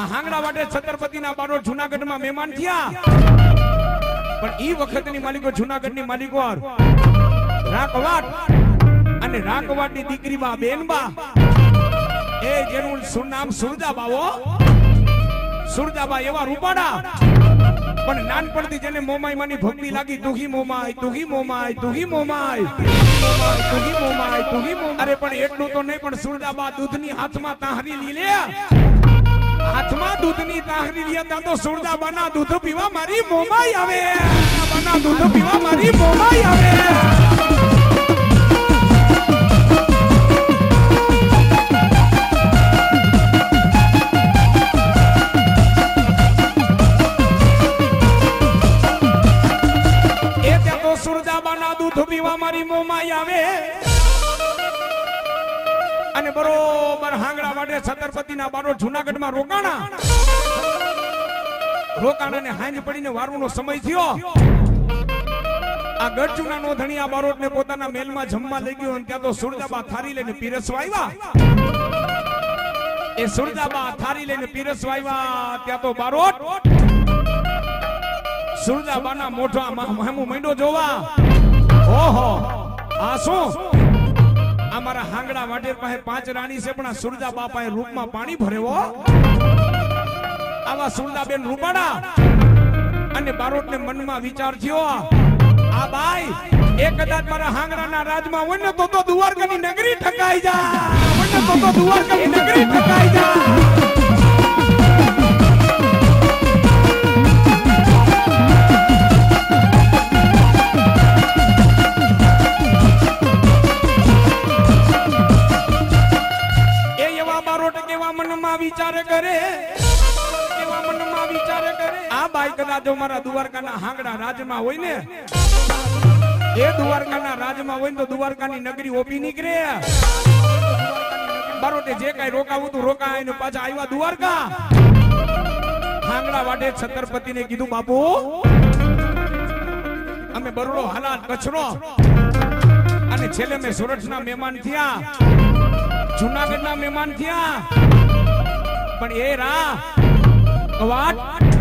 આ હાંગડા વાટે છત્રપતિના બારો જુનાગઢમાં મહેમાન થયા. પણ ઈ વખતની માલિકો જુનાગઢની માલિકો રાખવાટ અને રાખવાટની દીકરી બા બેનબા એ જેનું શું નામ સુરજાબા હો? સુરજાબા એવા રૂપાડા. પણ નાનપણથી જેને મોમાઈ માની ભક્તિ લાગી, તુહી મોમાય તુહી મોમાય તુહી મોમાય તુહી મોમાય તુહી મોમાય અરે પણ એટલું તો નહીં, પણ સુરદાબા દૂધની હાથમાં તાહરી લી હાથમાં દૂધની તાહરી લે ત્યાં તો સુરજાબાના દૂધ પીવા મારી મોમાં આવે. સુરજાબાના દૂધ પીવા મારી મોમાં આવે. સુરજાબાના દૂધ પીવા મારી મોમાઈ આવે. અને બરોબર હાંગડા વાડે છતરપતિના બારો જુનાગઢમાં રોકાણા. રોકાણા ને હાંજ પડીને વારવાનો સમય થયો. આ ગઢચુના નો ધણિયા બારોટ ને પોતાના મેલમાં જમવા લઈ ગયો ત્યાં તો સુરજાબા થારી લઈને પીરસવા આવ્યા. એ સુરજાબા થારી લઈને પીરસવા આવ્યા, ત્યાં તો બારોટ. સુરજાબાના મોઢા મામુ મંડો જોવા. ઓહો, આ શું? અમારા હાંગડા વાટેર પાસે પાંચ રાણી છે, પણ આ સુરજા બાપાએ રૂપમાં પાણી ભરેવો આવા સુરદાબેન રૂપાણા અને બારોટને મનમાં વિચાર થયો, આ બાઈ, એ કદાચ મારા હાંગડાના રાજમાં હોય ને તો તો દ્વારકાની નગરી ઠકાઈ જા ને તો તો દ્વારકાની નગરી ઠકાઈ જા. મનમાં વિચાર કરે. કેવા મનમાં વિચાર કરે. આ બાઈ કદાચ મારા દ્વારકાના હાંગડા રાજમાં હોય ને. એ દ્વારકાના રાજમાં હોય ને તો દ્વારકાની નગરી ઓપી નીકળે. બારોટે જે કઈ રોકાવું તું રોકાય ને પાછા આવ્યા દ્વારકા. હાંગડા વાડે છતરપતિને કીધું, બાપુ, અમે બરોડો હાલાત કચરો. અને છેલ્લે મેં સુરતના મહેમાન થયા. જુનાગઢના મહેમાન થયા. પણ એ રા કવાટ